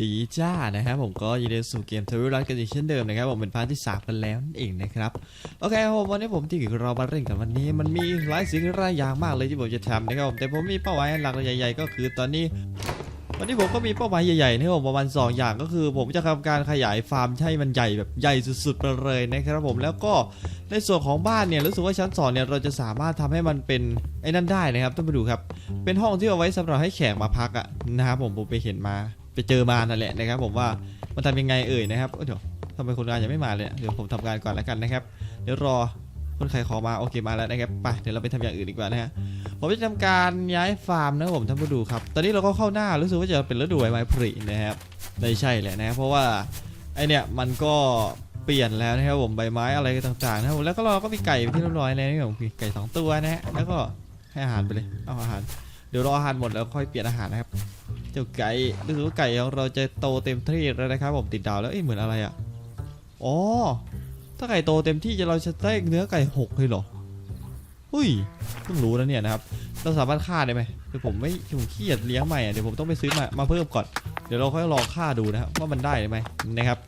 ดีจ้านะครับผมก็ยินดีสู่เกมทวิรัสกันอีกเช่นเดิมนะครับผมเป็นพาร์ทที่สามกันแล้วนั่นเองนะครับโอเคครับผมวันนี้ผมที่เรามาเล่นกันวันนี้ มันมีหลายสิ่งหลายอย่างมากเลยที่ผมจะทำนะครับผมแต่ผมมีเป้าหมายหลักใหญ่ ๆ ก็คือตอนนี้ วันนี้ผมก็มีเป้าหมายใหญ่ๆนะครับผมประมาณ2อย่างก็คือ ผมจะทำการขยายฟาร์มให้มันใหญ่แบบใหญ่สุดๆไปเลยนะครับผมแล้วก็ในส่วนของบ้านเนี่ยรู้สึกว่าชั้นสองเนี่ยเราจะสามารถทำให้มันเป็นไอ้นั่นได้นะครับต้องไปดูครับ เป็นห้องที่เอาไว้สำหรับให้แขกมาพักอะนะครับผมผมไปเห็นมา เจอมานั่นแหละนะครับ ผมว่ามันทำยังไงเอ่ยนะครับเดี๋ยวทำไมคนงานยังไม่มาเลยเดี๋ยวผมทำงานก่อนแล้วกันนะครับ เดี๋ยวรอคนใครขอมาโอเคมาแล้วนะครับไปเดี๋ยวเราไปทำอย่างอื่นดีกว่านะฮะผมจะทำการย้ายฟาร์มนะครับผมท่านผู้ดูครับ ตอนนี้เราก็เข้าหน้ารู้สึกว่าจะเป็นฤดูใบไม้ผลินะครับไม่ใช่แหละนะเพราะว่าไอเนี่ยมันก็เปลี่ยนแล้วนะครับผมใบไม้อะไรต่างๆนะครับแล้วก็เราก็มีไก่ที่เรียบร้อยแล้วนะครับผมมีไก่สองตัวนะฮะแล้วก็ให้อาหารไปเลยเอาอาหาร เดี๋ยวรออาหารหมดแล้วค่อยเปลี่ยนอาหารนะครับ เจ้าไก่รู้สึกว่าไก่ของเราจะโตเต็มที่แล้วนะครับผมติดดาวแล้วเอ้ยเหมือนอะไรอะอ๋อถ้าไก่โตเต็มที่จะเราจะได้เนื้อไก่หกเลยเหรอหุ้ยเพิ่งรู้นะเนี่ยนะครับเราสามารถฆ่าได้ไหมเดี๋ยวผมไม่ผมขี้เกียจเลี้ยงใหม่อะเดี๋ยวผมต้องไปซื้อมามาเพิ่มก่อนเดี๋ยวเราค่อยลองฆ่าดูนะครับว่ามันได้ไหมนะครับ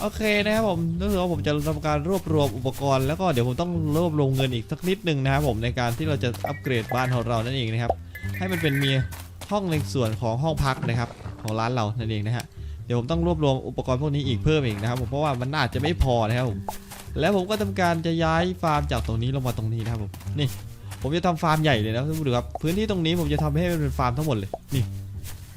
โอเคนะครับผมรู้สึกว่าผมจะทำการรวบรวมอุปกรณ์แล้วก็เดี๋ยวผมต้องรวบรวมเงินอีกสักนิดนึงนะครับผมในการที่เราจะอัปเกรดบ้านของเรานั่นเองนะครับ ให้มันเป็นมีห้องในส่วนของห้องพักนะครับของร้านเรานั่นเองนะฮะเดี๋ยวผมต้องรวบรวมอุปกรณ์พวกนี้อีกเพิ่มอีกนะครับผมเพราะว่ามันน่าจะไม่พอนะครับผมแล้วผมก็ทำการจะย้ายฟาร์มจากตรงนี้ลงมาตรงนี้นะครับผมนี่ ผมจะทำฟาร์มใหญ่เลยนะท่านผู้ชมครับพื้นที่ตรงนี้ผมจะทำให้เป็นฟาร์มทั้งหมดเลยนี่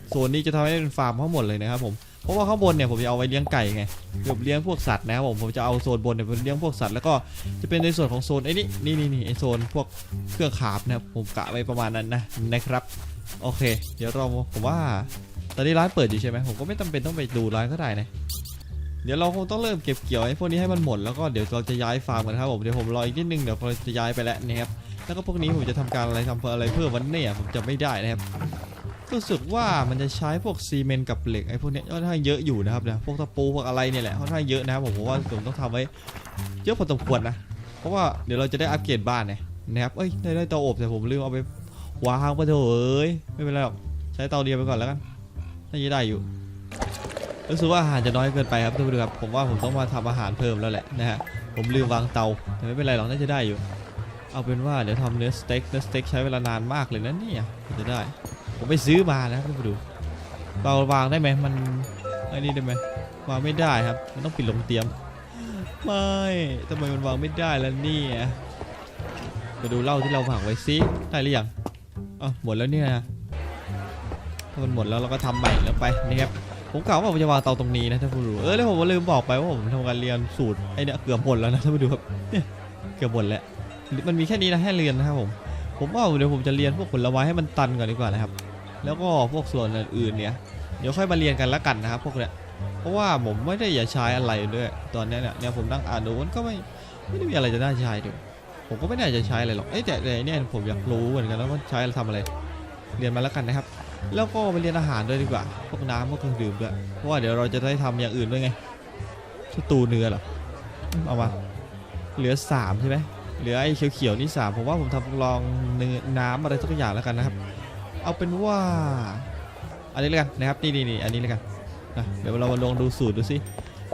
โซนนี้จะทำให้เป็นฟาร์มทั้งหมดเลยนะครับผม เพราะว่าข้างบนเนี่ยผมจะเอาไว้เลี้ยงไก่ไงผมเลี้ยงพวกสัตว์นะครับผมผมจะเอาโซนบนเนี่ยเป็นเลี้ยงพวกสัตว์แล้วก็จะเป็นในส่วนของโซนไอ้นี่นี่นี่นี่ไอโซนพวกเครื่องขาบนะครับผมกะไว้ประมาณนั้นนะนะครับโอเค เดี๋ยวเราผมว่าตอนนี้ร้านเปิดอยู่ใช่ไหมผมก็ไม่จำเป็นต้องไปดูร้านก็ได้นะเดี๋ยวเราคงต้องเริ่มเก็บเกี่ยวไอ้พวกนี้ให้มันหมดแล้วก็เดี๋ยวเราจะย้ายฟาร์มกันครับผมเดี๋ยวผมรออีกนิดนึงเดี๋ยวเราจะย้ายไปแล้วนะครับแล้วก็พวกนี้ผมจะทำการอะไรทำอะไรเพิ่มวันนี้ผมจะไม่ได้นะครับ รู้สึกว่ามันจะใช้พวกซีเมนต์กับเหล็กไอ้พวกเนี้ยค่อนข้างเยอะอยู่นะครับเนี่ยพวกตะปูพวกอะไรเนี่ยแหละค่อนข้างเยอะนะผมว่าผมต้องทำไว้เยอะพอสมควรนะเพราะว่าเดี๋ยวเราจะได้อัปเกรดบ้านเนี่ยนะครับเอ้ยได้ได้เตาอบแต่ผมลืมเอาไปวางไปเถอะเอ้ยไม่เป็นไรหรอกใช้เตาเดียวไปก่อนแล้วกันน่าจะได้อยู่รู้สึกว่าอาหารจะน้อยเกินไปครับทุกคนครับผมว่าผมต้องมาทำอาหารเพิ่มแล้วแหละนะฮะผมลืมวางเตาแต่ไม่เป็นไรหรอกน่าจะได้อยู่ เอาเป็นว่าเดี๋ยวทำเนื้อสเต็กเนื้อสเต็กใช้เวลานานมากเลยนะเนี่ยจะได้ ผมไปซื้อมานะครับทุกคนดูเตาวางได้ไหมมันไอ้นี่ได้ไหมวางไม่ได้ครับ มันต้องปิดลงเตียม ไม่ทำไมมันวางไม่ได้แล่ะเนี่ยมาดูเหล้าที่เราผักไว้ซิได้หรือยังอ๋อหมดแล้วเนี่ยนะถ้ามันหมดแล้วเราก็ทำใหม่แล้วไปนะครับผมกล่าวว่าผมจะวางเตาตรงนี้นะท่านผู้ดูเออแล้วผมลืมบอกไปว่าผมทำการเรียนสูตรไอเนี่ยเกือบหมดแล้วนะท่านผู้ดูครับเนี่ยเกือบหมดแล้วมันมีแค่นี้นะให้เรียนนะครับผมผมว่าเดี๋ยวผมจะเรียนพวกผลไม้ให้มันตันก่อนดีกว่านะครับ แล้วก็พวกส่วนอื่นๆเนี่ยเดี๋ยวค่อยมาเรียนกันละกันนะครับพวกเนี้ยเพราะว่าผมไม่ได้อยากใช้อะไรด้วยตอนนี้เนี่ยเนี่ยผมนั่งอ่านดูมันก็ไม่ไม่ได้มีอะไรจะน่าใช้ด้วยผมก็ไม่น่าจะใช้อะไรหรอกเอ้แต่เนี่ยผมอยากรู้เหมือนกันแล้วว่าใช้ทำอะไรเรียนมาแล้วกันนะครับ แล้วก็ไปเรียนอาหารด้วยดีกว่า พวกน้ำพวกเครื่องดื่มด้วยเพราะว่าเดี๋ยวเราจะได้ทำอย่างอื่นด้วยไงสตูเนื้อเหรอเอามาเหลือสามใช่ไหมเหลือไอ้เขียวๆนี่สามผมว่าผมทำลองเนื้อน้ำอะไรสักอย่างแล้วกันนะครับ เอาเป็นว่า อันนี้แล้วกันนะครับ นี่นี่นี่อันนี้แล้วกันนะเดี๋ยวเรามาลองดูสูตรดูสิ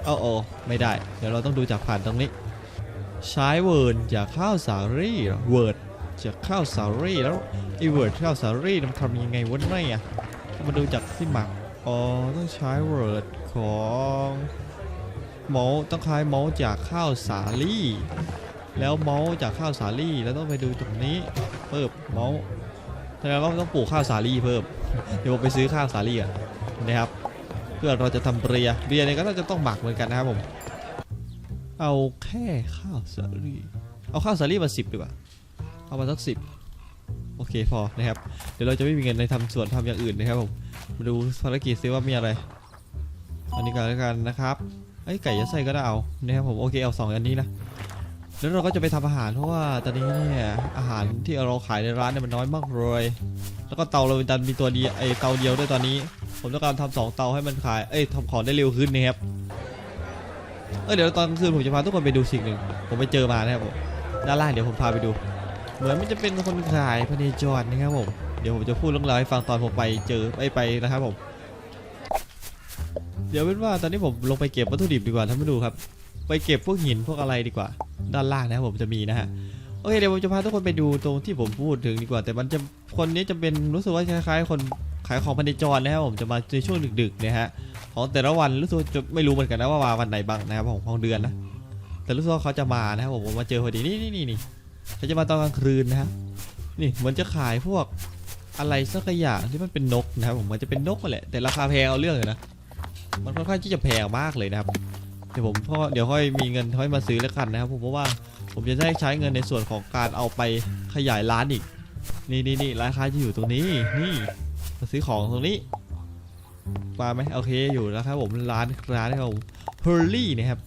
เอาโอ้ไม่ได้ เดี๋ยวเราต้องดูจากผ่านตรงนี้ ใช้เวิร์ดจากข้าวสาลี่เหรอเวิร์ดจากข้าวสาลี่แล้วไอ้เวิร์ดข้าวสาลี่มันทำยังไงวะเนี่ยมาดูจากที่หมักอ๋อต้องใช้เวิร์ดของเมาส์ต้องคล้ายเมาส์จากข้าวสาลี่ แล้วเมาส์จากข้าวสาลี่แล้วต้องไปดูตรงนี้เพิ่มเมาส์ แสดงว่าต้องปลูกข้าวสาลี่เพิ่ม เดี๋ยวผมไปซื้อข้าวสาลี่อะนะครับ เพื่อเราจะทำเบียร์เบียร์เนี่ยก็น่าจะต้องหมักเหมือนกันนะครับผม เอาแค่ข้าวสาลี่เอาข้าวสาลี่มาสิบดีกว่า เอามาสักสิบโอเคพอนะครับ เดี๋ยวเราจะไม่มีเงินในทำสวนทำอย่างอื่นนะครับผม มาดูภารกิจซิว่ามีอะไร อันนี้กันแล้วกันนะครับไอ้ยไก่ยัดไส้ก็ได้เอานะครับผมโอเคเอาสองอันนี้นะ แล้วเราก็จะไปทำอาหารเพราะว่าตอนนี้เนี่ยอาหารที่เราขายในร้านเนี่ยมันน้อยมากเลย แล้วก็เตาเราเป็นดันมีตัวเดียวไอเตาเดียวด้วยตอนนี้ ผมต้องการทำสองเตาให้มันขายเอ้ยทำของได้เร็วขึ้นนะครับเออเดี๋ยวตอนกลางคืนผมจะพาทุกคนไปดูสิ่งหนึ่งผมไปเจอมานะครับผมด้านล่างเดี๋ยวผมพาไปดู เหมือนมันจะเป็นคนขายพเนจรนะครับผมเดี๋ยวผมจะพูดเรื่องราวให้ฟังตอนผมไปเจอไปไปนะครับผม เดี๋ยวเป็นว่าตอนนี้ผมลงไปเก็บวัตถุดิบดีกว่าท่านผู้ดูครับ ไปเก็บพวกหินพวกอะไรดีกว่า ด้านล่างนะครับผมจะมีนะฮะโอเคเดี๋ยวผมจะพาทุกคนไปดูตรงที่ผมพูดถึงดีกว่า แต่มันจะคนนี้จะเป็นรู้สึกว่าคล้ายๆ คนขายของพันในจรนะครับผมจะมาในช่วงดึกๆนะฮะของแต่ละวันรู้สึกจะไม่รู้เหมือนกันนะว่ามาวันไหนบ้างนะครับของของเดือนนะแต่รู้สึกว่าเขาจะมานะครับผมผมมาเจอพอดีนี่นี่นี่นี่เขาจะมาตอนกลางคืนนะฮะนี่เหมือนจะขายพวกอะไรสักอย่างที่มันเป็นนกนะครับผมมันจะเป็นนกแหละแต่ราคาแพงเอาเรื่องเลยนะมันค่อนข้างที่จะแพงมากเลยนะครับ เดี๋ยวผมพ่อเดี๋ยวค่อยมีเงินค่อยมาซื้อแล้วกันนะครับผมเพราะว่าผมจะได้ใช้เงินในส่วนของการเอาไปขยายร้านอีก นี่นี่นี่ร้านค้าจะอยู่ตรงนี้นี่มาซื้อของตรงนี้มาไหมโอเคอยู่แล้วครับผมร้านร้านนะครับผมเพอร์ลี่นะครับ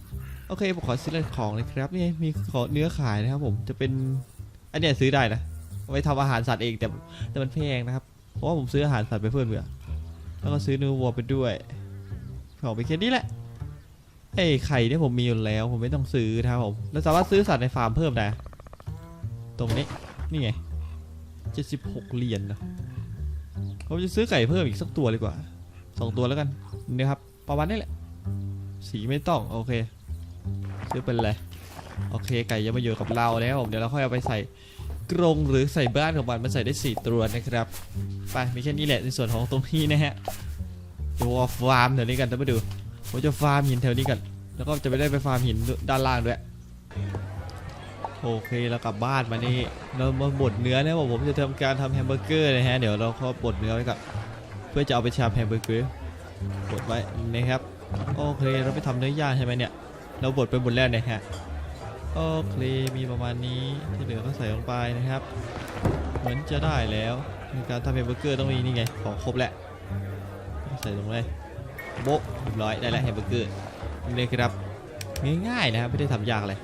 โอเคผมขอซื้อของเลยครับนี่มีขอเนื้อขายนะครับผมจะเป็นอันเนี้ยซื้อได้นะไว้ทำอาหารสัตว์เองแต่แต่มันแพงนะครับเพราะว่าผมซื้ออาหารสัตว์ไปเพื่อนเบื่อแล้วก็ซื้อเนื้อวัวไปด้วยของไปแค่นี้แหละ ไอ้ไข่เนี่ยผมมีอยู่แล้วผมไม่ต้องซื้อนะครับผมแล้วสามารถซื้อสัตว์ในฟาร์มเพิ่มได้ ตรงนี้นี่ไง76เหรียญนะผมจะซื้อไก่เพิ่มอีกสักตัวดีกว่าสองตัวแล้วกันนี่ครับประมาณนี้แหละ สีไม่ต้องโอเค ซื้อเป็นเลยโอเคไก่ยังมาอยู่กับเราแล้วผมเดี๋ยวเราค่อยเอาไปใส่กรงหรือใส่บ้านของมันมันใส่ได้สี่ตัวนะครับไปมีแค่นี้แหละในส่วนของตรงนี้นะฮะตัวฟาร์มเดี๋ยวนี้กันท่านผู้ดู ผมจะฟาร์มหินแถวนี้ก่อนแล้วก็จะไปได้ไปฟาร์มหินด้านล่างด้วย โอเคเรากลับบ้านมานี่เรามาบดเนื้อเนี่ยผมจะทำการทำแฮมเบอร์เกอร์นะฮะ เดี๋ยวเราก็บดเนื้อไว้ก่อนเพื่อจะเอาไปชาแฮมเบอร์เกอร์บดไว้นะครับ โอเคเราไปทำเนื้อย่างใช่ไหมเนี่ย เราบดไปบดแล้วนะฮะ โอเคมีประมาณนี้ที่เหลือก็ใส่ลงไปนะครับ เหมือนจะได้แล้วในการทำแฮมเบอร์เกอร์ต้องมีนี่ไงของครบแล้วใส่ลงเลย บ๊ะเรียบร้อยได้แล้วแฮมเบอร์เกอร์นี่ครับง่ายๆนะครับไม่ได้ทำยากอะไร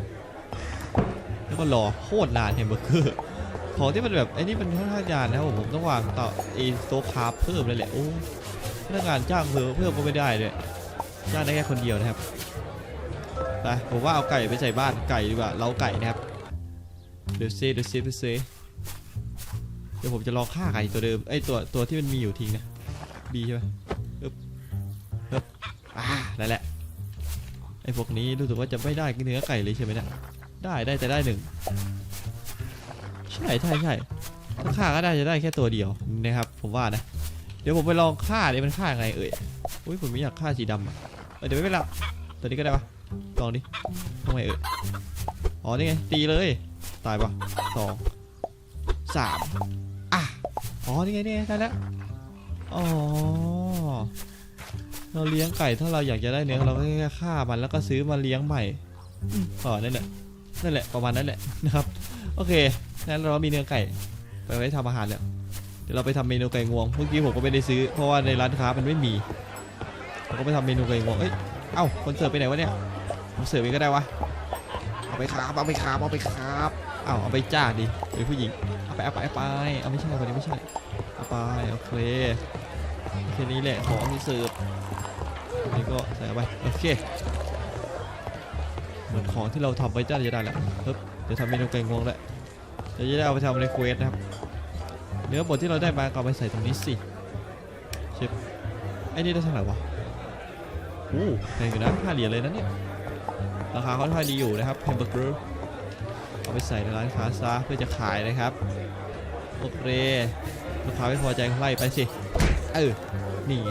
แล้วก็รอโคตรนานแฮมเบอร์เกอร์ของที่มันแบบไอ้นี่มันค่อนข้างยานนะครับผมต้องวางต่อไอ้โตคาเพิ่มเลยแหละโอ้พนักงานจ้างเพิ่มเพิ่มก็ไม่ได้เลยจ้างได้แค่คนเดียวนะครับไปผมว่าเอาไก่ไปใส่บ้านไก่ดีกว่าเล้าไก่นะครับเดี๋ยวเซเดี๋ยวเซเดี๋ยวเซเดี๋ยวผมจะลองฆ่าไก่ตัวเดิมไอ้ตัวตัวที่มันมีอยู่ทิ้งนะบีใช่ไหม นั่นแหละไอ้พวกนี้รู้สึกว่าจะไม่ได้กินเนื้อไก่เลยใช่ไหมเนี่ยได้ได้แต่ได้หนึ่งใช่ใช่ใช่ถ้าฆ่าก็ได้จะได้แค่ตัวเดียวนะครับ ผมว่านะ เดี๋ยวผมไปลองฆ่าดิมันฆ่าไงเอ่ยอุ้ยผมไม่อยากฆ่าสีดำอะเอเดี๋ยวไม่เป็นไรตัวนี้ก็ได้ปะลองดิทำไงเอ่ยอ๋อนี่ไงตีเลยตายปะสองสามอะอ๋อนี่ไงนี่ไงได้แล้วอ๋อ เราเลี้ยงไก่ถ้าเราอยากจะได้เนื้อเราก็แค่ฆ่ามันแล้วก็ซื้อมาเลี้ยงใหม่อืมอ๋อนั่นแหละนั่นแหละประมาณนั้นแหละนะครับ โอเคงั้นเรามีเนื้อไก่ไปไว้ทำอาหารแล้วเดี๋ยวเราไปทำเมนูไก่งวงเมื่อกี้ผมก็ไม่ได้ซื้อเพราะว่าในร้านค้ามันไม่มีเราก็ไปทำเมนูไก่งวงเอ้ยเอ้าคนเสิร์ฟไปไหนวะเนี่ยผมเสิร์ฟเองก็ได้วะเอาไปครับเอาไปครับเอาไปครับเอ้าเอาไปจ้าดิเป็นผู้หญิงเอาไปเอาไปเอาไปเอาไม่ใช่คนนี้ไม่ใช่เอาไปโอเคแค่นี้แหละของที่เสิร์ฟ อันนี้ก็ใส่ไปโอเค เหมือนของที่เราทำไว้จ้าจะได้แล้วปึ๊บเดี๋ยวทำเมนูไก่งวงแล้วเดี๋ยวจะได้เอาไปทำในเควสนะครับ เนื้อบดที่เราได้มาก็เอาไปใส่ตรงนี้สิเชฟไอ้นี่ได้เท่าไหร่วะโอ้แพงอยู่นะห้าเหรียญเลยนะเนี่ย ราคาค่อนข้างดีอยู่นะครับแฮมเบอร์เกอร์เอาไปใส่ในร้านค้าซะเพื่อจะขายนะครับโอเคลูกค้าไม่พอใจไล่ไปสิ เออ นี่ไง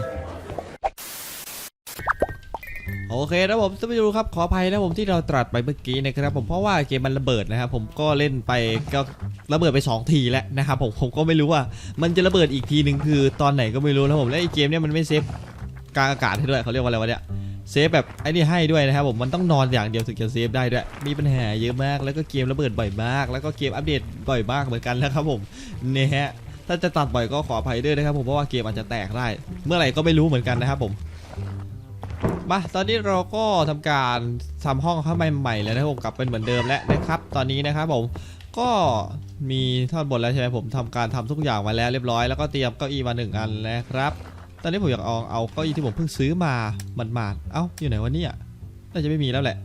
โอเคนะผมท่านผู้ชมครับขออภัยนะผมที่เราตรัสไปเมื่อกี้นะครับผมเพราะว่าเกมมันระเบิดนะครับผมก็เล่นไปก็ระเบิดไป 2 ทีแล้วนะครับผมผมก็ไม่รู้ว่า มันจะระเบิดอีกทีหนึ่งคือตอนไหนก็ไม่รู้นะผมและไอ้เกมเนี่ยมันไม่เซฟกลางอากาศให้ด้วยเขาเรียกว่าอะไรวะเนี่ยเซฟแบบไอ้นี่ให้ด้วยนะครับผมมันต้องนอนอย่างเดียวถึงจะเซฟได้ด้วยมีปัญหาเยอะมากแล้วก็เกมระเบิดบ่อยมาก แล้วก็เกมอัปเดตบ่อยมากเหมือนกันนะครับผมเนี่ยฮะถ้าจะตัดบ่อยก็ขออภัยด้วยนะครับผมเพราะว่าเกมอาจจะแตกได้ เมื่อไหร่ก็ไม่รู้เหมือนกันนะครับผม มาตอนนี้เราก็ทำการทำห้องเข้าใหม่ๆแล้วนะผมกลับเป็นเหมือนเดิมแล้วนะครับ ตอนนี้นะครับผมก็มีท่อนบนแล้วใช่ไหมผมทำการทำทุกอย่างมาแล้วเรียบร้อยแล้วก็เตรียมเก้าอี้มาหนึ่งอันแล้วครับ ตอนนี้ผมอยากเอาเอาเก้าอี้ที่ผมเพิ่งซื้อมามันมาดๆเอ้าอยู่ไหนวะเนี่ยน่าจะไม่มีแล้วแหละ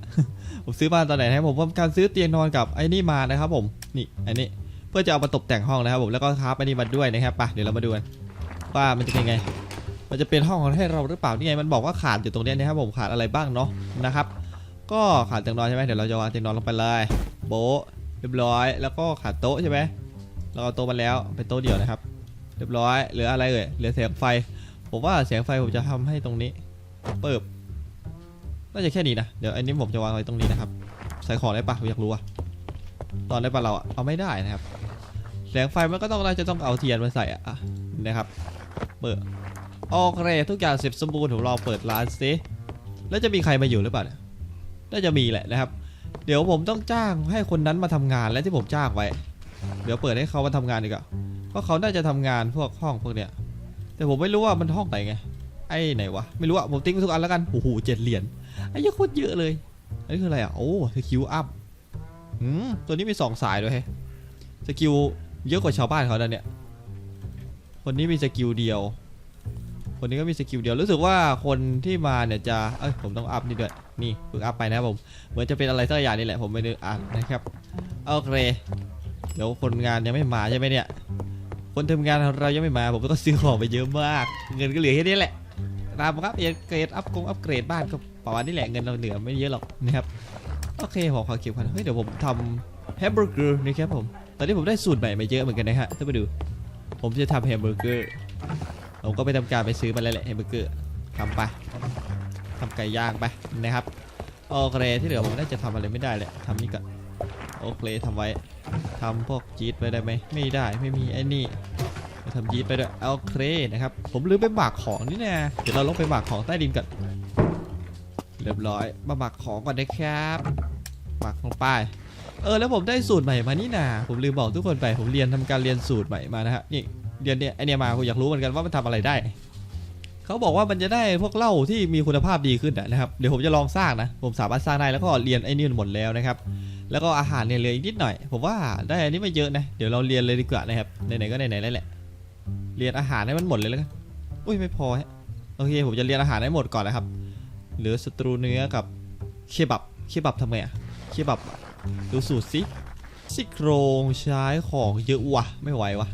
ผมซื้อมาตอนไหนนะผมทำการซื้อเตียงนอนกับไอ้นี่มานะครับ ผมนี่ไอ้นี่เพื่อจะเอามาตกแต่งห้องนะครับผมแล้วก็คราฟไอ้นี่มาด้วยนะครับไปเดี๋ยวเรามาดูกันว่ามันจะเป็นไง มันจะเป็นห้องให้เราหรือเปล่านี่ไงมันบอกว่าขาดอยู่ตรงเนี้ยนะครับผมขาดอะไรบ้างเนาะนะครับ ก็ขาดเตียงนอนใช่ไหมเดี๋ยวเราจะวางเตียงนอนลงไปเลย โบ๊ะเรียบร้อย แล้วก็ขาดโต๊ะใช่ไหมเราเอาโต๊ะมาแล้วเป็นโต๊ะเดียวนะครับ เรียบร้อยเหลืออะไรเอ่ยเหลือแสงไฟ ผมว่าแสงไฟผมจะทำให้ตรงนี้ เปิบน่าจะแค่นี้นะเดี๋ยวอันนี้ผมจะวางไว้ตรงนี้นะครับ ใส่ของได้ปะผมอยากรู้อะตอนได้ปะเราอะเอาไม่ได้นะครับแสงไฟมันก็ต้องน่าจะต้องเอาเทียนมาใส่อะนะครับ เปิด โอเคทุกอย่างเสร็จสมบูรณ์ผมลองเปิดร้านซิแล้วจะมีใครมาอยู่หรือเปล่าเนี่ยน่าจะมีแหละนะครับ เดี๋ยวผมต้องจ้างให้คนนั้นมาทำงานและที่ผมจ้างไว้ เดี๋ยวเปิดให้เขามาทำงานดีกว่าเพราะเขาน่าจะทำงานพวกห้องพวกเนี้ย แต่ผมไม่รู้ว่ามันห้องไหนไง ไอ้ไหนวะ ไม่รู้อะผมติ๊กไปทุกอันแล้วกัน โอ้โหเจ็ดเหรียญ ไอ้เยอะโคตรเยอะเลย อันนี้คืออะไรอะโอ้สกิลอัพอืมตัวนี้มีสองสายด้วยเฮ้ยสกิลเยอะกว่าชาวบ้านเขาแล้วเนี่ย คนนี้มีสกิลเดียว คนนี้ก็มีสกิลเดียวรู้สึกว่าคนที่มาเนี่ยจะเอ้ยผมต้องอัพนี่ด้วยนี่เพิ่งอัพไปนะครับผมเหมือนจะเป็นอะไรสักอย่างนี่แหละผมไม่ได้อ่านนะครับโอเคเดี๋ยวคนงานยังไม่มาใช่ไหมเนี่ยคนทำงานเรายังไม่มาผมก็ซื้อของไปเยอะมาก เงินก็เหลือแค่นี้แหละตามครับเอเกรดอัพกงอัพเกรดบ้านก็ประมาณนี้แหละเงินเราเหลือไม่เยอะหรอกนะครับโอเคผมขอเก็บก่อนเฮ้ยเดี๋ยวผมทำแฮมเบอร์เกอร์นะครับผมตอนนี้ผมได้สูตรใหม่มาเยอะเหมือนกันนะฮะถ้าไปดู ผมจะทำแฮมเบอร์เกอร์ ผมก็ไปทำการไปซื้อมาแล้วแหละแฮมเบอร์เกอร์ทำไปทำไก่ย่างไปนะครับโอเคที่เหลือผมน่าจะทำอะไรไม่ได้แหละทำนี่ก่อนโอเคทำไว้ทำพวกจีดไว้ได้ไหมไม่ได้ไม่มีไอ้นี่ทำยีดไปด้วยโอเคนะครับ ผมลืมไปหมักของนี่นะเดี๋ยวเราลงไปหมักของใต้ดินก่อนเรียบร้อย มาหมักของก่อนนะครับหมักลงไปเออแล้วผมได้สูตรใหม่มานี่นาผมลืมบอกทุกคนไปผมเรียนทำการเรียนสูตรใหม่มานะฮะนี่ เรียนเนี่ยไอเนี่ยมาผมอยากรู้เหมือนกันว่ามันทำอะไรได้เขาบอกว่ามันจะได้พวกเหล้าที่มีคุณภาพดีขึ้นนะครับเดี๋ยวผมจะลองสร้างนะ ผมสามารถสร้างได้แล้วก็เรียนไอ้นี่หมดแล้วนะครับ แล้วก็อาหารเนี่ยเหลืออีกนิดหน่อย ผมว่าได้อันนี้ไม่เยอะนะเดี๋ยวเราเรียนเลยดีกว่านะครับไหนๆก็ไหนๆแล้วแหละ เรียนอาหารให้มันหมดเลยแล้วกันอุ้ยไม่พอฮะโอเคผมจะเรียนอาหารให้หมดก่อนนะครับเหลือสตรูเนื้อกับเคบับเคบับทำไงอะเคบับดูสูตรสิซี่โครงใช้ของเยอะว่ะไม่ไหววะ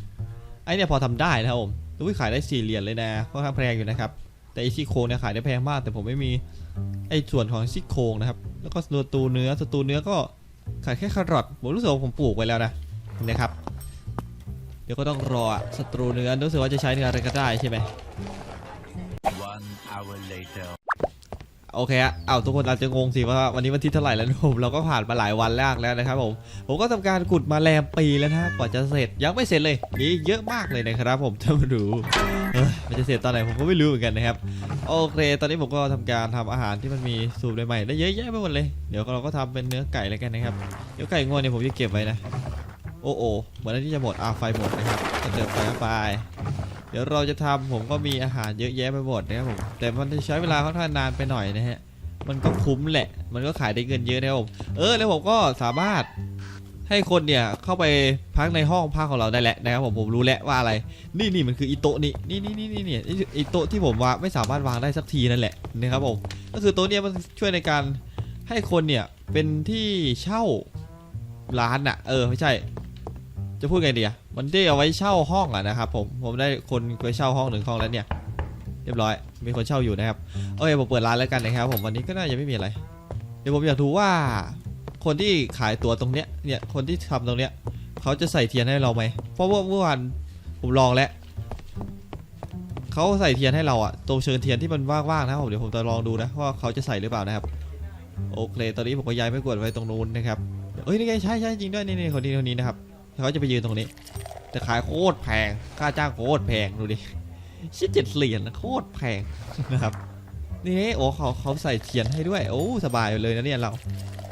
เนี่ยพอทำได้นะครับผมอุ้ยขายได้สี่เหรียญเลยนะค่อนข้างแพงอยู่นะครับ แต่ไอซี่โครงเนี่ยขายได้แพงมาก แต่ผมไม่มีไอส่วนของซี่โครงนะครับ แล้วก็สตูเนื้อสตูเนื้อก็ขายแค่แครอทผมรู้สึกว่าผมปลูกไว้แล้วนะนะครับเดี๋ยวก็ต้องรออะสตรูเนื้อรู้สึกว่าจะใช้เนื้ออะไรก็ได้ใช่ไหม One hour later. โอเคอะเอาทุกคนอาจจะงงสิว่าวันนี้วันที่เท่าไหร่แล้วนะผมเราก็ผ่านมาหลายวันแรกแล้วนะครับผมผมก็ทำการขุดมาแรมปีแล้วนะกว่าจะเสร็จยังไม่เสร็จเลยมีอีกเยอะมากเลยนะครับผมจะมาดูเอ้ยมันจะเสร็จตอนไหนผมก็ไม่รู้เหมือนกันนะครับโอเค ตอนนี้ผมก็ทำการทำอาหารที่มันมีสูตรใหม่ๆได้เยอะแยะไปหมดเลยเดี๋ยวเราก็ทำเป็นเนื้อไก่แล้วกันนะครับเดี๋ยวไก่งวงเนี่ยผมจะเก็บไว้นะโอ้โอเหมือนที่จะหมดอาไฟหมดนะครับก็เติมไฟเข้าไป เดี๋ยวเราจะทำผมก็มีอาหารเยอะแยะไปหมดนะครับผมแต่มันจะใช้เวลาค่อนข้างนานไปหน่อยนะฮะมันก็คุ้มแหละ มันก็ขายได้เงินเยอะนะครับผมเออแล้วผมก็สามารถให้คนเนี่ยเข้าไปพักในห้องพักของเราได้แหละนะครับผมผมรู้แล้วว่าอะไร นี่นี่มันคืออีโต๊ะนี่นี่นี่นี่นี่นี่อีโต๊ะที่ผมว่าไม่สามารถวางได้สักทีนั่นแหละนะครับผมก็คือโต๊ะเนี้ยมันช่วยในการให้คนเนี่ยเป็นที่เช่าร้านอะเออไม่ใช่ จะพูดไงดีอะ มันได้เอาไว้เช่าห้องอะนะครับผมผมได้คนไปเช่าห้องหนึ่งห้องแล้วเนี่ย เรียบร้อย มีคนเช่าอยู่นะครับโอเคผมเปิดร้านแล้วกันนะครับ ผมวันนี้ก็น่าจะไม่มีอะไร เดี๋ยวผมอยากดูว่าคนที่ขายตั๋วตรงเนี้ยเนี่ยคนที่ทำตรงเนี้ยเขาจะใส่เทียนให้เราไหมเพราะว่าเมื่อวานผมลองแล้วเขาใส่เทียนให้เราอะตรงเชิญเทียนที่มันว่างๆนะครับผมเดี๋ยวผมจะลองดูนะว่าเขาจะใส่หรือเปล่านะครับโอเคตอนนี้ผมก็ย้ายไม่กวดไว้ตรงนู้นนะครับเอ้ยนี่ไงใช่ใช่จริงด้วยนี่นี่คนนี้คนนี้นะครับเขาจะไปยืนตรงนี้ แต่ขายโคตรแพง ค่าจ้างโคตรแพงดูดิชิดเจ็ดเหรียญนะโคตรแพงนะครับ นี่โอ้เขาเขาใส่เทียนให้ด้วย โอ้สบายเลยนะเนี่ยเรา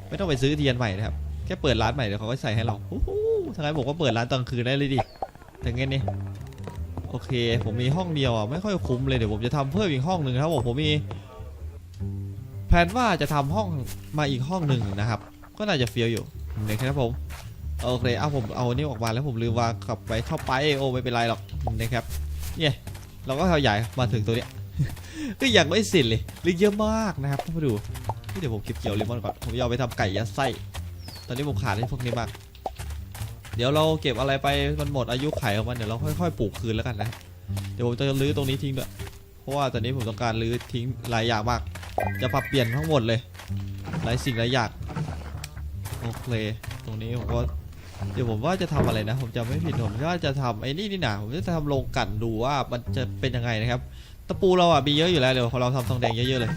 ไม่ต้องไปซื้อเทียนใหม่นะครับ แค่เปิดร้านใหม่เดี๋ยวเขาก็ใส่ให้เราโอ้โหถ้างั้นผมก็เปิดร้านตอนคืนได้เลยดิถึงงั้นนี่โอเค ผมมีห้องเดียวอะไม่ค่อยคุ้มเลยเดี๋ยวผมจะทำเพิ่มอีกห้องหนึ่งครับผมผมมีแผนว่าจะทำห้องมาอีกห้องหนึ่งนะครับ ก็น่าจะเฟี้ยวอยู่นะครับผม โอเคเอาผมเอาอันนี้ออกมาแล้วผมลืมวางกลับไปเข้าไปโอ้ไม่เป็นไรหรอกนะครับเนี่ยเราก็ขยายมาถึงตัวเนี้ยก็ยังไม่สร็จเลยเหลือเยอะมากนะครับมาดูเดี๋ยวผมเก็บเกี่ยวเลมอนก่อนผมจะเอาไปทำไก่ยัดไส้ตอนนี้ผมขาดไอ้พวกนี้มาก เดี๋ยวเราเก็บอะไรไปมันหมดอายุไขของมันเดี๋ยวเราค่อยๆปลูกคืนแล้วกันนะเดี๋ยวผมจะรื้อตรงนี้ทิ้งด้วยเพราะว่าตอนนี้ผมต้องการรื้อทิ้งหลายอย่างมาก จะปรับเปลี่ยนทั้งหมดเลย หลายสิ่งหลายอย่างโอเคตรงนี้ผมก็ เดี๋ยวผมว่าจะทำอะไรนะ ผมจะไม่ผิดผมว่าจะทำไอ้นี่นี่นะผมจะทำโรงกันดูว่ามันจะเป็นยังไงนะครับ ตะปูเราอะมีเยอะอยู่แล้วเดี๋ยวของเราทำทองแดงเยอะๆเลย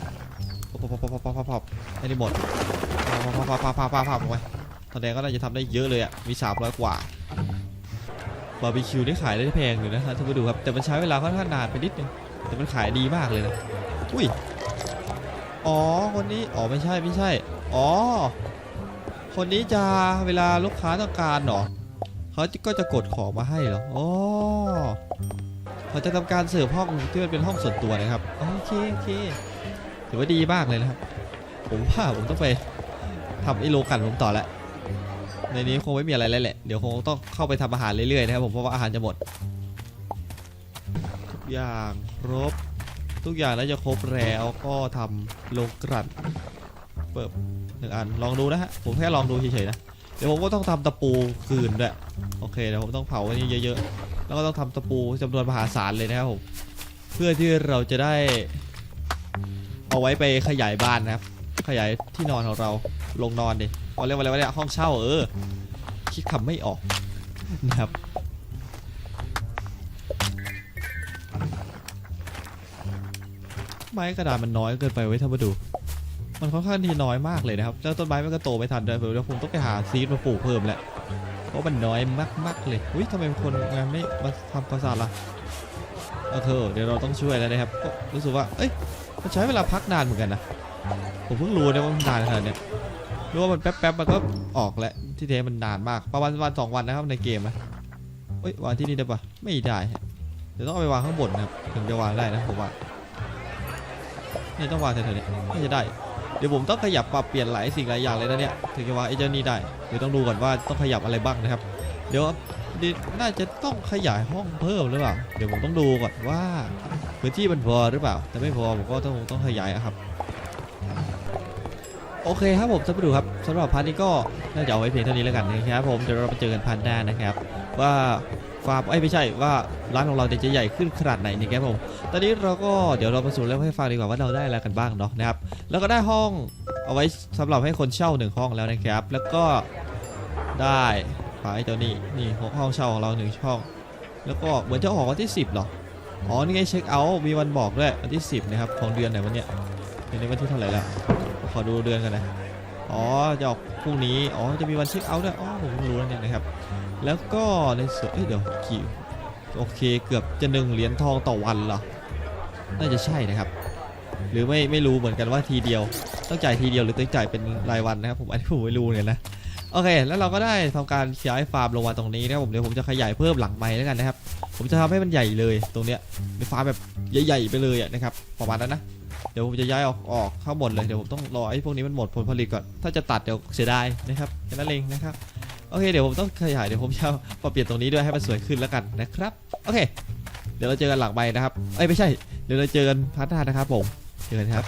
พอพอพอพอพอพอไอ้นี่หมดพอพอพอพออพออไทองแดงก็น่าจะทำได้เยอะเลยอะมีสามร้อยกว่าบาร์บีคิวได้ขายได้แพงอยู่นะฮะท่านผู้ดูครับแต่มันใช้เวลาค่อนข้างนานไปนิดนึงแต่มันขายดีมากเลยนะอุ้ยอ๋อคนนี้อ๋อไม่ใช่ไม่ใช่ อ๋อ คนนี้จะเวลาลูกค้าต้องการเหรอเขาก็จะกดของมาให้เหรออ๋อเขาจะทำการเสิร์ฟห้องที่มันเป็นห้องส่วนตัวนะครับ โอเคโอเคถือว่าดีมากเลยนะครับ ผมว่าผมต้องไปทำไอโลกันผมต่อแล้วในนี้คงไม่มีอะไรแล้วแหละ เดี๋ยวคงต้องเข้าไปทำอาหารเรื่อยๆนะครับผมเพราะว่าอาหารจะหมด ทุกอย่างครบ ทุกอย่างแล้วจะครบแล้วก็ทำโลกลั่น เปิดหนึ่งอันลองดูนะฮะผมแค่ลองดูเฉยๆนะเดี๋ยวผมก็ต้องทำตะปูคืนด้วยโอเคเดี๋ยวผมต้องเผาอันนี้เยอะๆแล้วก็ต้องทำตะปูจำนวนมหาศาลเลยนะครับผมเพื่อที่เราจะได้ เอาไว้ไปขยายบ้านนะครับ ขยายที่นอนของเราลงนอนดิเขาเรียกว่าอะไรวะเนี่ยห้องเช่าเออคิดคำไม่ออกนะครับไม้กระดานมันน้อยเกินไปไว้ท่านผู้ดู มันค่อนข้างที่น้อยมากเลยนะครับแล้วต้นไม้มันก็โตไม่ทันด้วยเดี๋ยวผมต้องไปหาซีดมาปลูกเพิ่มแหละเพราะมันน้อยมากๆเลยอุ้ยทำไมคนงานไม่มาทำความสะอาดล่ะโอเคเดี๋ยวเราต้องช่วยแล้วนะครับก็รู้สึกว่าเอ้ยมันใช้เวลาพักนานเหมือนกันนะผมเพิ่งรู้นะว่ามันนานขนาดเนี้ยรู้ว่ามันแป๊บๆมันก็ออกแล้วที่แท้มันนานมากประมาณวันสองวันนะครับในเกมนะเอ้ยวางที่นี่ได้ปะไม่ได้เดี๋ยวต้องเอาไปวางข้างบนนะครับถึงจะวางได้นะผมว่านี่ต้องวางแถวๆนี้น่าจะได้ เดี๋ยวผมต้องขยับปรับเปลี่ยนหลายสิ่งหลายอย่างเลยนะเนี่ยถึงจะวางไอ้เจ้านี่ได้เดี๋ยวต้องดูก่อนว่าต้องขยับอะไรบ้างนะครับ เดี๋ยวน่าจะต้องขยายห้องเพิ่มหรือเปล่าเดี๋ยวผมต้องดูก่อนว่าพื้นที่มันพอหรือเปล่า แต่ไม่พอผมก็ต้องต้องขยายอะครับ โอเคครับผมท่านผู้ดูครับสำหรับพาร์ทนี้ก็น่าจะเอาไว้เพียงเท่านี้แล้วกันนะครับผมเดี๋ยวเราไปเจอกันพาร์ทหน้านะครับ ว่าฟาร์มไอ้ไม่ใช่ว่าร้านของเราจะใหญ่ขึ้นขนาดไหนนะครับผม ตอนนี้เราก็เดี๋ยวเรามาสู่เรื่องให้ฟังดีกว่าว่าเราได้อะไรกันบ้างเนาะนะครับ แล้วก็ได้ห้องเอาไว้สำหรับให้คนเช่าหนึ่งห้องแล้วนะครับ แล้วก็ได้ฝาไอ้เจ้านี่นี่ห้องเช่าของเราหนึ่งช่อง แล้วก็เหมือนจะออกวันที่ 10หรออ๋อนี่ไงเช็คเอาท์มีวันบอกด้วยวันที่ 10นะครับของเดือนไหนวันเนี้ยเดือนนี้วันที่เท่าไหร่แล้ว ขอดูเดือนกันนะอ๋อจะออกพรุ่งนี้อ๋อจะมีวันเช็คเอาท์ด้วยอ๋อผมเพิ่งรู้แล้วเนี่ยนะครับ แล้วก็ในส่วนเเดี๋ยวกี่โอเคเกือบจะหนึ่งเหรียญทองต่อวันเหรอน่าจะใช่นะครับ หรือไม่ไม่รู้เหมือนกันว่าทีเดียวต้องจ่ายทีเดียวหรือต้องจ่ายเป็นรายวันนะครับผมอันนี้ผมไม่รู้เนี่ยนะโอเค แล้วเราก็ได้ทำการย้ายฟาร์มลงมาตรงนี้นะครับผมเดี๋ยวผมจะขยายเพิ่มหลังไม้แล้วกันนะครับ ผมจะทำให้มันใหญ่เลยตรงเนี้ยเป็นฟาร์มแบบใหญ่ ๆ ไปเลยนะครับประมาณนั้นนะ เดี๋ยวผมจะย้ายออกออกเข้าหมดเลยเดี๋ยวผมต้องรอไอ้พวกนี้มันหมดผลผลิตก่อนถ้าจะตัดเดี๋ยวเสียดายนะครับแค่นั้นเองนะครับโอเคเดี๋ยวผมต้องขยายเดี๋ยวผมจะปรับเปลี่ยนตรงนี้ด้วยให้มันสวยขึ้นแล้วกันนะครับโอเค เดี๋ยวเราเจอกันหลังใบนะครับเอ้ยไม่ใช่ เดี๋ยวเราเจอกันพาร์ทหน้านะครับผมเจอกันครับ